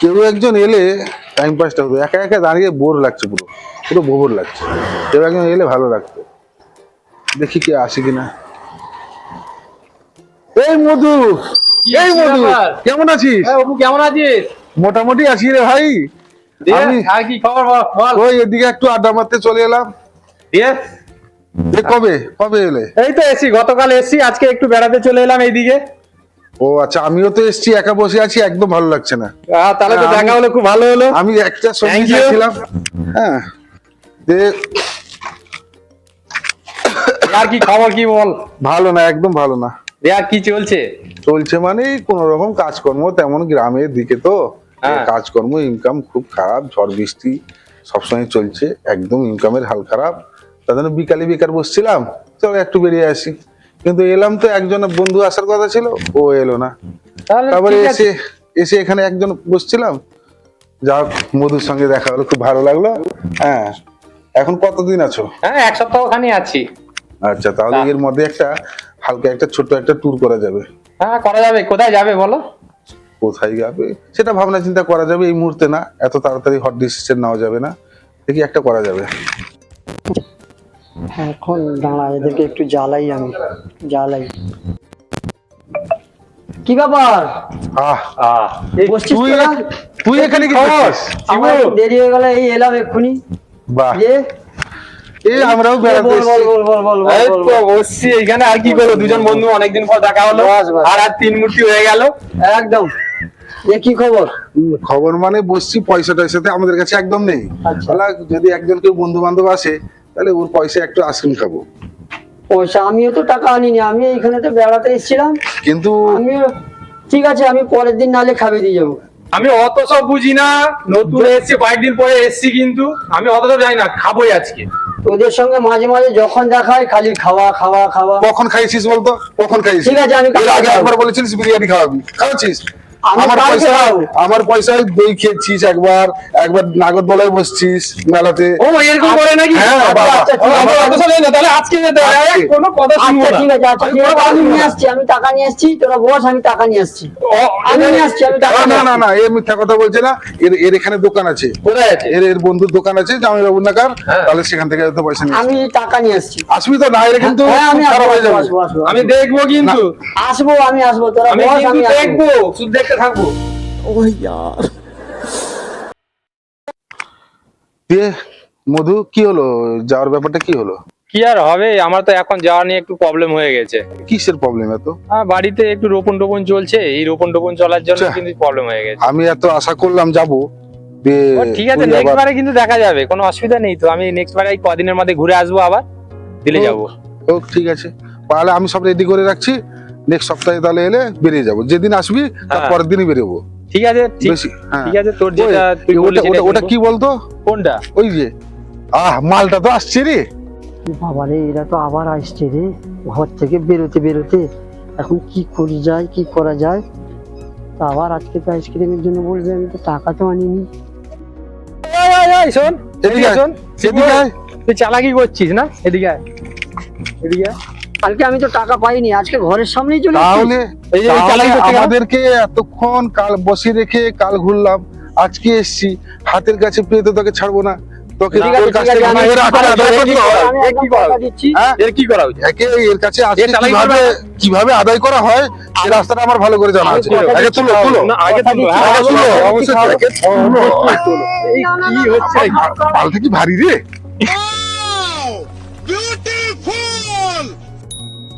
কেউ একজন এলে টাইম পাসটা হতো একা একা দাঁড়িয়ে বোর লাগছে পুরো। পুরো বোর লাগছে। কেউ একজন এলে ভালো লাগতো। দেখি কে আসে কিনা। এই মধু এই মধু কেমন আছিস? হ্যাঁ কেমন আছিস? মোটামুটি আছি রে ভাই। ওই এদিকে একটু আড্ডা মারতে চলে এলাম। কবে? কবে এলে? এই তো এসি গতকাল এসি আজকে একটু বেড়াতে চলে এলাম এইদিকে। ও আচ্ছা আমিও তো এসছি একা বসে আছি একদম ভালো লাগছে না। তাহলে তো হ্যাঁ, দেখা হলো খুব ভালো হলো। আমি একটা সঙ্গী Thank হ্যাঁ। আর কি খবর কি বল? ভালো না একদম ভালো না। আর কি চলছে। চলছে মানে কোন রকম কাজকর্ম তেমন গ্রামের দিকে তো। হ্যাঁ। কাজকর্ম ইনকাম খুব খারাপ ঝড় বৃষ্টি সবসময় চলছে একদম ইনকামের হাল খারাপ। তার জন্য বিকালে বেকার বসছিলাম চলো একটু বেরিয়ে আসি। কিন্তু এলাম তো একজন বন্ধু আসার কথা ছিল ও এলো না। তারপরে এসে এসে এখানে একজন বসছিলাম। যা মধুর সঙ্গে দেখা হলো খুব ভালো লাগল। হ্যাঁ এখন কতদিন আছো? হ্যাঁ এক সপ্তাহ খানি আছি। আচ্ছা তাহলে এর মধ্যে একটা হালকা একটা ছোট্ট একটা ট্যুর করা যাবে। হ্যাঁ করা যাবে। কোথায় যাবে বলো? কোথায় যাবে? সেটা ভাবনা চিন্তা করা যাবে এই মুহূর্তে না এত তাড়াতাড়ি হট ডিসিশন নেওয়া যাবে না। দেখি একটা করা যাবে। এখন দাঁড়া এদেরকে একটু জ্বালাই আমি জ্বালাই। কি ব্যাপার? আহ আহ। বসছিস তুই তোরা? তুই এখানে কি? করছিস? আমার একটু দেরি হয়ে গেল এই এলাম এক্ষুনি। বাহ। যে? এই আমরাও বেড়াতে বল বল এসেছি। বল বল বল বল, এই বল, তো বল। বসছি এখানে আর কি করব? দুজন বন্ধু অনেকদিন পর দেখা হলো। বাস, বাস। আর আর তিন মূর্তি হয়ে গেল। একদম। এ কি খবর? খবর মানে বসছি পয়সা টয়সাতে আমাদের কাছে একদম নেই। আচ্ছা। যদি একজন কেউ বন্ধু বান্ধব আসে তাহলে ওর পয়সা একটু আইসক্রিম খাব। পয়সা আমিও তো টাকা আনিনি আমি এখানে তো বেড়াতে এসেছিলাম। কিন্তু আমিও ঠিক আছে আমি পরের দিন নালে খাবে দিয়ে যাব। আমি অত সব বুঝি না নতুন এসছি কয়েকদিন পরে এসছি কিন্তু আমি অত সব জানি না খাবোই আজকে। তোদের সঙ্গে মাঝে মাঝে যখন দেখা হয় খালি খাওয়া খাওয়া খাওয়া। কখন খাইছিস বলতো? কখন খাইছিস? ঠিক আছে, আমি আগে একবার বলেছিলিস বিরিয়ানি খাওয়াবি। খাওয়াচ্ছিস? আমি আমার পয়সা আমার পয়সায় দই খেয়েছিস একবার একবার নাগরদোলায় বসছিস মেলাতে। ও এরকম করে নাকি? হ্যাঁ, আচ্ছা, বাবা। আচ্ছা, তাহলে আজকে যেতে হবে, আজকে। এই, কোনো কথা শুনব আচ্ছা না। ঠিক আছে আমি ঠিক কোনো কথা শুনব নিয়ে আসছি আমি টাকা নিয়ে আসছি তোরা বস আমি টাকা নিয়ে আসছি। আমি নিয়ে আসছি আমি টাকা না না না এ মিথ্যা কথা বলছে না। এর এর এখানে দোকান আছে। কোথায় আছে? এর এর বন্ধুর দোকান আছে জামাই বাবুর নাকার। হ্যাঁ। তাহলে সেখান থেকে হয়তো পয়সা নিয়ে আমি টাকা নিয়ে আসছি। আসবি তো? না এর কিন্তু হ্যাঁ খারাপ হয়ে যাবে। আমি দেখব কিন্তু। আসব আমি আসব তোরা বস আমি দেখব। শুধু দেখতে থাকব? দিয়ে মধু কি হলো? যাওয়ার ব্যাপারটা কি হলো? কি আর হবে? আমার তো এখন যাওয়া নিয়ে একটু প্রবলেম হয়ে গেছে। কিসের প্রবলেম এত? বাড়িতে একটু রোপণ টোপন চলছে। এই রোপণ টোপন চলার জন্য আচ্ছা। কিন্তু প্রবলেম হয়ে গেছে। আমি এত আশা করলাম যাব। ঠিক আছে নেক্সট বারে কিন্তু দেখা যাবে। কোনো অসুবিধা নেই তো। আমি নেক্সট বারে এই কদিনের মধ্যে ঘুরে আসব আবার। দিলে যাব। ও ঠিক আছে। তাহলে আমি সব রেডি করে রাখছি। নেক্সট সপ্তাহে তাহলে এলে বেরিয়ে যাব। যেদিন আসবি তার হ্যাঁ। পরের দিনই বেরোবো। ঠিক আছে ঠিক হ্যাঁ। আছে তোর যেটা ওটা কি বলতো? কোনটা? ওই যে আহ মালটা তো আসছে রে। বাবা রে এরা তো আবার আসছে রে। ঘর থেকে বেরোতে বেরোতে। এখন কি করি যায় কি করা যায়? তা আবার আজকে তো আইসক্রিমের জন্য বলবে আমি তো টাকা তো আনিনি। শোন এদিকে শোন তুই চালাকি করছিস না? এদিকে এদিকে। কালকে আমি তো টাকা পাইনি আজকে ঘরের সামনেই চলে তাহলে। আমাদেরকে এতক্ষণ কাল বসে রেখে কাল ঘুরলাম আজকে এসছি হাতের কাছে পেয়ে তো তোকে ছাড়বো না। তোকে কাছ এর কি করা হয়। এর কি করা উচিত? একে এর কাছে কীভাবে কীভাবে আদায় করা হয় সে রাস্তাটা আমার ভালো করে জানা আছে। আগে তুলো তুলো। আগে তুলো, আগে তুলো, তুলো, অবশ্যই আগে তুলো। এই কি হচ্ছে? কি ভারী রে?